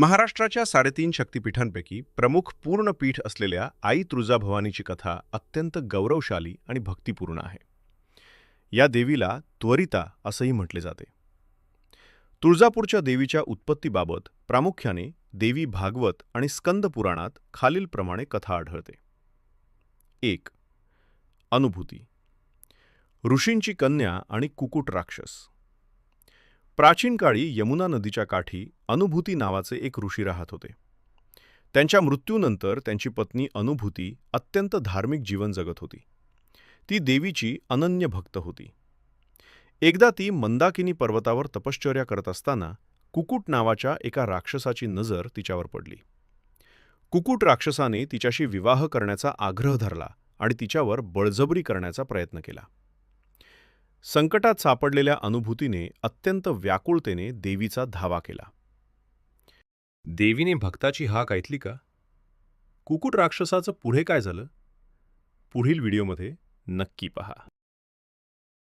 महाराष्ट्राच्या साडेतीन शक्तिपीठांपैकी प्रमुख पूर्ण पीठ असलेल्या आई तुळजाभवानीची कथा अत्यंत गौरवशाली आणि भक्तिपूर्ण आहे. या देवीला त्वरिता असंही म्हटले जाते. तुळजापूरच्या देवीच्या उत्पत्तीबाबत प्रामुख्याने देवी भागवत आणि स्कंद पुराणात खालीलप्रमाणे कथा आढळते. एक अनुभूती. ऋषींची कन्या आणि कुकुट राक्षस. प्राचीन काळी यमुना नदीच्या काठी अनुभूती नावाचे एक ऋषी राहत होते. त्यांच्या मृत्यूनंतर त्यांची पत्नी अनुभूती अत्यंत धार्मिक जीवन जगत होती. ती देवीची अनन्य भक्त होती. एकदा ती मंदाकिनी पर्वतावर तपश्चर्या करत असताना कुकुट नावाच्या एका राक्षसाची नजर तिच्यावर पडली. कुकुट राक्षसाने तिच्याशी विवाह करण्याचा आग्रह धरला आणि तिच्यावर बळजबरी करण्याचा प्रयत्न केला. संकटात सापडलेल्या अनुभूतीने अत्यंत व्याकुळतेने देवीचा धावा केला. देवीने भक्ताची हाक ऐकली का? कुकुट राक्षसाचं पुढे काय झालं? पुढील व्हिडिओमध्ये नक्की पहा.